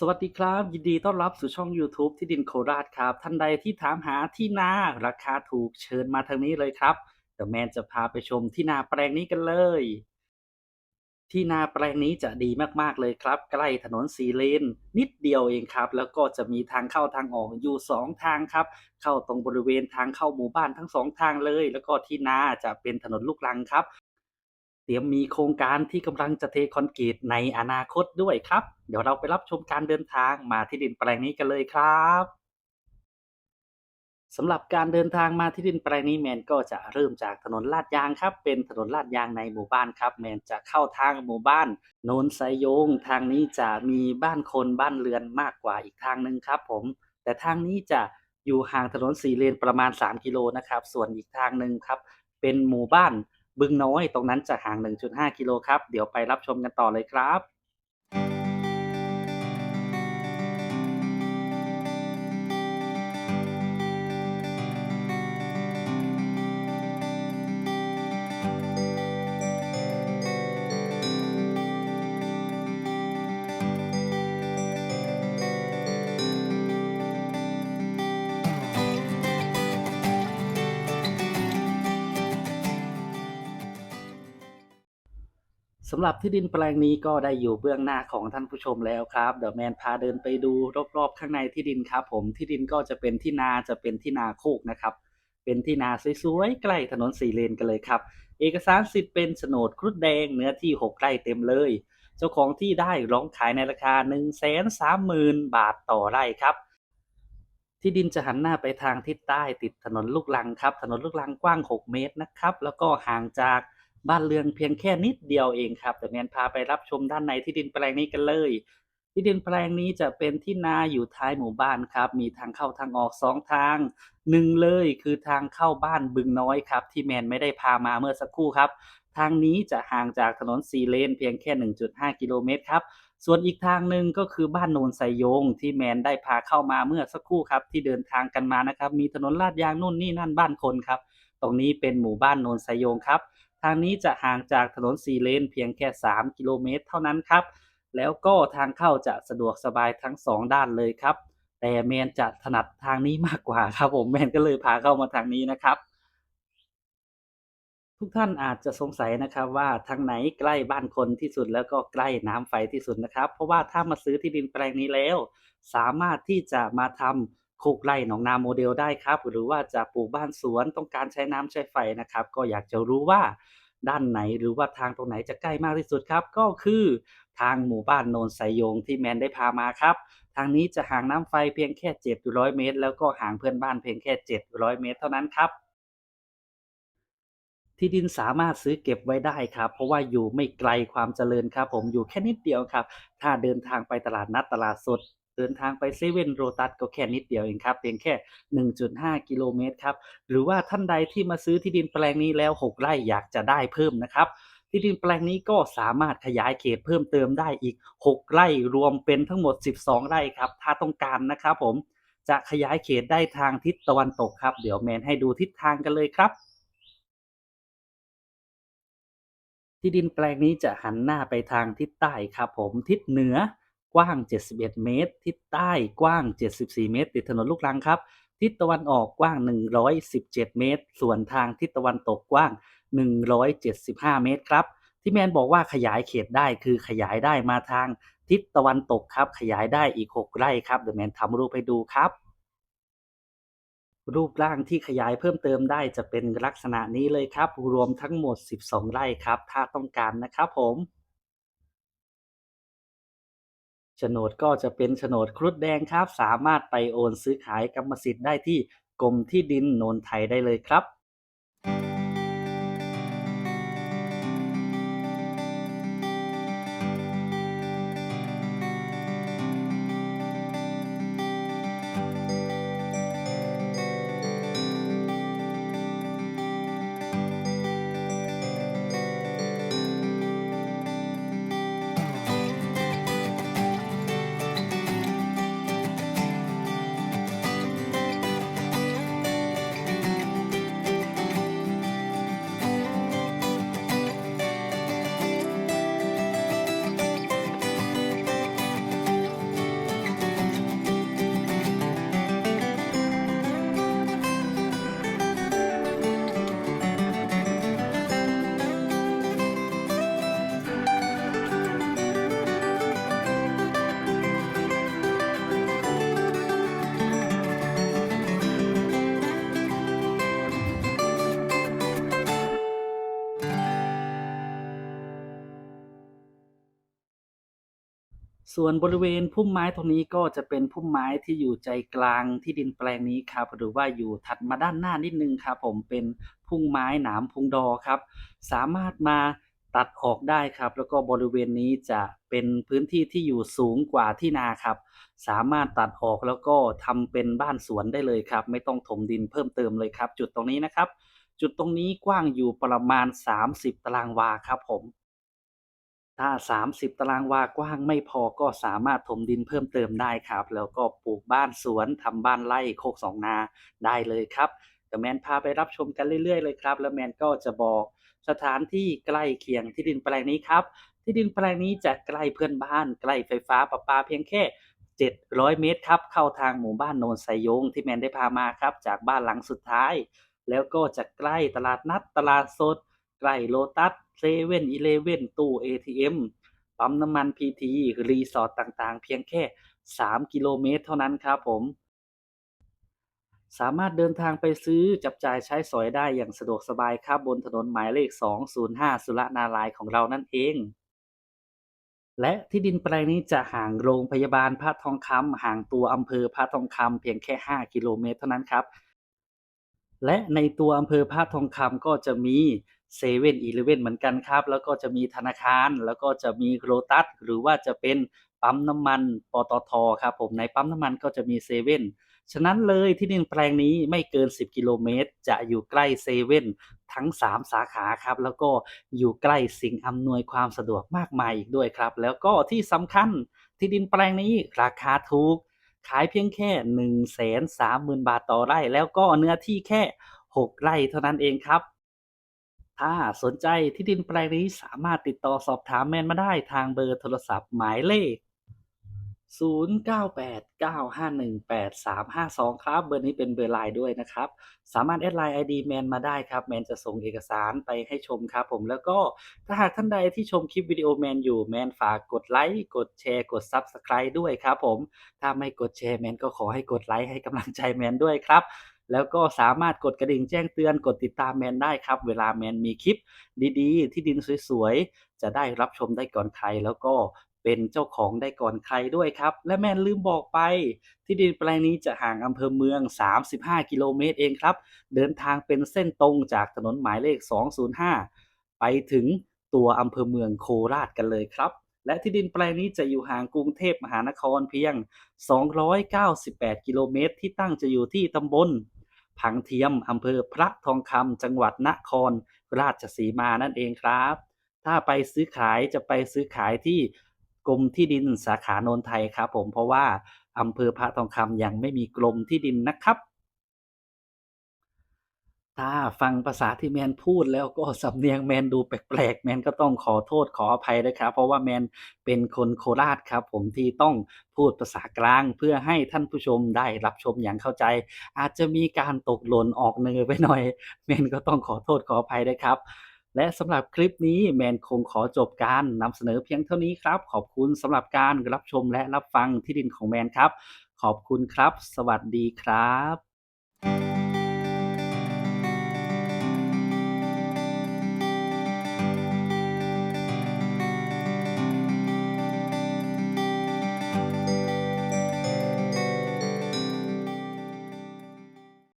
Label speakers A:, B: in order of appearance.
A: สวัสดีครับ ยินดีต้อนรับสู่ช่อง YouTube ที่ดินโคราชครับ ท่านใดที่ถามหาที่นาราคาถูกเชิญมาทางนี้เลยครับเดี๋ยวแมนจะพาไปชมที่นาแปลงนี้กันเลย ที่นาแปลงนี้จะดีมากๆเลยครับ ใกล้ถนนสีเลน นิดเดียวเองครับ แล้วก็จะมีทางเข้าทางออกอยู่สองทางครับ เข้าตรงบริเวณทางเข้าหมู่บ้านทั้งสองทางเลย แล้วก็ที่นาจะเป็นถนนลูกรังครับ เตรียมมีโครงการที่กำลังจะเทคอนกรีตในอนาคตด้วยครับ เดี๋ยวเราไปรับชมการเดินทางมาที่ดินแปลงนี้กันเลยครับสำหรับการเดินทางมาที่ดินแปลงนี้แมนก็จะเริ่มจากถนนลาดยางครับ เป็นถนนลาดยางในหมู่บ้านครับ แมนจะเข้าทางหมู่บ้านโนนไซโยง ทางนี้จะมีบ้านคนบ้านเรือนมากกว่าอีกทางหนึ่งครับ ผม แต่ทางนี้จะอยู่ห่างถนนสีเลนประมาณ 3 กิโลนะครับ ส่วนอีกทางหนึ่งครับ เป็นหมู่บ้าน บึงน้อยตรงนั้นจะห่าง 1.5 กิโลครับ เดี๋ยวไปรับชมกันต่อเลยครับ สำหรับที่ดินแปลงนี้ก็ได้อยู่เบื้องหน้าของท่านผู้ชมแล้วครับเดี๋ยวแมนพาเดินไปดูรอบๆ ข้างในที่ดินครับ ผมที่ดินก็จะเป็นที่นาจะเป็นที่นาโคกนะครับ เป็นที่นาสวยๆใกล้ถนนสี่เลนกันเลยครับ เอกสารสิทธิ์เป็นโฉนดครุฑแดงเนื้อที่ 6ไร่เต็มเลย เจ้าของที่ได้ร้องขายในราคา 1 3 0 0 0 0 บาทต่อไร่ครับ ที่ดินจะหันหน้าไปทางทิศใต้ติดถนนลูกรังครับ ถนนลูกรังกว้าง 6 เมตรนะครับ แล้วก็ห่างจาก บ้านเรือนเพียงแค่นิดเดียวเองครับแต่แมนพาไปรับชมด้านในที่ดินแปลงนี้กันเลย ที่ดินแปลงนี้จะเป็นที่นาอยู่ท้ายหมู่บ้านครับ มีทางเข้าทางออกสองทางหนึ่งเลยคือทางเข้าบ้านบึงน้อยครับ ที่แมนไม่ได้พามาเมื่อสักครู่ครับ ทางนี้จะห่างจากถนนสีเลนเพียงแค่ 1.5 กิโลเมตรครับส่วนอีกทางหนึ่งก็คือบ้านโนนไซโยงที่แมนได้พาเข้ามาเมื่อสักครู่ครับ ที่เดินทางกันมานะครับ มีถนนลาดยางนู่นนี่นั่นบ้านคนครับ ตรงนี้เป็นหมู่บ้านโนนไซโยงครับ ทางนี้จะห่างจากถนนสี่เลนเพียงแค่ 3 กิโลเมตร เท่านั้นครับ แล้วก็ทางเข้าจะสะดวกสบายทั้ง 2 ด้านเลยครับ แต่แมนจะถนัดทางนี้มากกว่าครับผมแมนก็เลยพาเข้ามาทางนี้นะครับทุกท่านอาจจะสงสัยนะครับว่าทางไหนใกล้บ้านคนที่สุดแล้วก็ใกล้น้ำไฟที่สุดนะครับ เพราะว่าถ้ามาซื้อที่ดินแปลงนี้แล้ว สามารถที่จะมาทำ โคกไร่หนองนาโมเดลได้ครับ หรือว่าจะปลูกบ้านสวนต้องการใช้น้ำใช้ไฟนะครับ ก็อยากจะรู้ว่าด้านไหนหรือว่าทางตรงไหนจะใกล้มากที่สุดครับ ก็คือทางหมู่บ้านโนนไซโยงที่แมนได้พามาครับ ทางนี้จะห่างน้ำไฟเพียงแค่ 700 เมตร แล้วก็ห่างเพื่อนบ้านเพียงแค่ 700 เมตร เท่านั้นครับที่ดินสามารถซื้อเก็บไว้ได้ครับ เพราะว่าอยู่ไม่ไกลความเจริญครับ ผมอยู่แค่นิดเดียวครับ ถ้าเดินทางไปตลาดนัดตลาดสด เดินทางไปเซเว่นโรตัสก็แค่นิดเดียวเองครับเพียงแค่ 1.5 กิโลเมตรครับหรือว่าท่านใดที่มาซื้อที่ดินแปลงนี้แล้ว 6 ไร่อยากจะได้เพิ่มนะครับที่ดินแปลงนี้ก็สามารถขยายเขตเพิ่มเติมได้อีก 6 ไร่รวมเป็นทั้งหมด 12 ไร่ครับ ถ้าต้องการนะครับผมจะขยายเขตได้ทางทิศตะวันตกครับ เดี๋ยวแมนให้ดูทิศทางกันเลยครับ ที่ดินแปลงนี้จะหันหน้าไปทางทิศใต้ครับผมทิศเหนือ กว้าง 71 เมตร ทิศใต้กว้าง 74 เมตร ติดถนนลูกรังครับ ทิศตะวันออกกว้าง 117 เมตร ส่วนทางทิศตะวันตกกว้าง 175 เมตรครับ ที่แมนบอกว่าขยายเขตได้คือขยายได้มาทางทิศตะวันตกครับ ขยายได้อีก 6 ไร่ครับ เดี๋ยวแมนทำรูปให้ดูครับ รูปร่างที่ขยายเพิ่มเติมได้จะเป็นลักษณะนี้เลยครับ รวมทั้งหมด 12 ไร่ครับ ถ้าต้องการนะครับผม โฉนดก็จะเป็นโฉนดครุฑแดงครับ สามารถไปโอนซื้อขายกรรมสิทธิ์ได้ที่กรมที่ดินโนนไทยได้เลยครับ ส่วนบริเวณพุ่มไม้ตรงนี้ก็จะเป็นพุ่มไม้ที่อยู่ใจกลางที่ดินแปลงนี้ครับหรือว่าอยู่ถัดมาด้านหน้านิดนึงครับผมเป็นพุ่มไม้หนามพุงดอครับ สามารถมาตัดออกได้ครับ แล้วก็บริเวณนี้จะเป็นพื้นที่ที่อยู่สูงกว่าที่นาครับ สามารถตัดออกแล้วก็ทำเป็นบ้านสวนได้เลยครับ ไม่ต้องถมดินเพิ่มเติมเลยครับ จุดตรงนี้นะครับ จุดตรงนี้กว้างอยู่ประมาณ 30 ตารางวาครับผม ถ้า 30 ตารางวากว้างไม่พอก็สามารถถมดินเพิ่มเติมได้ครับ แล้วก็ปลูกบ้านสวนทำบ้านไร่โคกสองนาได้เลยครับเดี๋ยวแมนพาไปรับชมกันเรื่อยๆเลยครับ แล้วแมนก็จะบอกสถานที่ใกล้เคียงที่ดินแปลงนี้ครับ ที่ดินแปลงนี้จะใกล้เพื่อนบ้านใกล้ไฟฟ้าประปาเพียงแค่ 700 เมตรครับ เข้าทางหมู่บ้านโนนไซยงที่แมนได้พามาครับ จากบ้านหลังสุดท้าย แล้วก็จะใกล้ตลาดนัดตลาดสด ใกล้โลตัสเซเว่นอีเลเว่นตู้ ATM ปั๊มน้ำมันพีทีรีสอร์ทต่างๆ เพียงแค่ 3 กิโลเมตรเท่านั้นครับผม สามารถเดินทางไปซื้อจับจ่ายใช้สอยได้อย่างสะดวกสบายครับบนถนนหมายเลข 205 สุรนารายของเรานั่นเอง และที่ดินแปลงนี้จะห่างโรงพยาบาลพระทองคำห่างตัวอำเภอพระทองคำเพียงแค่ 5 กิโลเมตรเท่านั้นครับและในตัวอำเภอพระทองคำก็จะมี เซเว่นอีเลเว่นเหมือนกันครับ แล้วก็จะมีธนาคาร แล้วก็จะมีโรตัส หรือว่าจะเป็นปั๊มน้ำมันปตทครับผม ในปั๊มน้ำมันก็จะมีเซเว่น ฉะนั้นเลยที่ดินแปลงนี้ไม่เกิน 10 กิโลเมตร จะอยู่ใกล้เซเว่นทั้ง 3 สาขาครับ แล้วก็อยู่ใกล้สิ่งอำนวยความสะดวกมากมายอีกด้วยครับ แล้วก็ที่สำคัญที่ดินแปลงนี้ราคาถูก ขายเพียงแค่ 130,000 บาทต่อไร่ แล้วก็เนื้อที่แค่ 6 ไร่เท่านั้นเองครับ ถ้าสนใจที่ดินแปลงนี้สามารถติดต่อสอบถามแมนมาได้ทางเบอร์โทรศัพท์หมายเลข 0989518352 ครับ เบอร์นี้เป็นเบอร์ไลน์ด้วยนะครับ สามารถแอดไลน์ ID แมนมาได้ครับ แมนจะส่งเอกสารไปให้ชมครับผม แล้วก็ถ้าหากท่านใดที่ชมคลิปวิดีโอแมนอยู่ แมนฝากกดไลค์ กดแชร์ กด Subscribe ด้วยครับผม ถ้าไม่กดแชร์แมนก็ขอให้กดไลค์ให้กำลังใจแมนด้วยครับ แล้วก็สามารถกดกระดิ่งแจ้งเตือนกดติดตามแมนได้ครับ เวลาแมนมีคลิปดีๆ ที่ดินสวยๆ จะได้รับชมได้ก่อนใครแล้วก็เป็นเจ้าของได้ก่อนใครด้วยครับ และแมนลืมบอกไป ที่ดินแปลงนี้จะห่างอำเภอเมือง 35 กิโลเมตรเองครับ เดินทางเป็นเส้นตรงจากถนนหมายเลข 205 ไปถึงตัวอำเภอเมืองโคราชกันเลยครับ และที่ดินแปลงนี้จะอยู่ห่างกรุงเทพมหานครเพียง 298 กิโลเมตร ที่ตั้งจะอยู่ที่ตำบล ผังเทียมอำเภอพระทองคำจังหวัดนครราชสีมานั่นเองครับ ถ้าไปซื้อขายจะไปซื้อขายที่กรมที่ดินสาขาโนนไทยครับผมเพราะว่าอำเภอพระทองคำยังไม่มีกรมที่ดินนะครับ ถ้าฟังภาษาที่แมนพูดแล้วก็สำเนียงแมนดูแปลกๆ แมนก็ต้องขอโทษขออภัยด้วยครับ เพราะว่าแมนเป็นคนโคราชครับ ผมที่ต้องพูดภาษากลางเพื่อให้ท่านผู้ชมได้รับชมอย่างเข้าใจ อาจจะมีการตกหล่นออกเนอไปหน่อย แมนก็ต้องขอโทษขออภัยด้วยครับและสำหรับคลิปนี้แมนคงขอจบการนำเสนอเพียงเท่านี้ครับ ขอบคุณสำหรับการรับชมและรับฟังที่ดินของแมนครับ ขอบคุณครับ สวัสดีครับ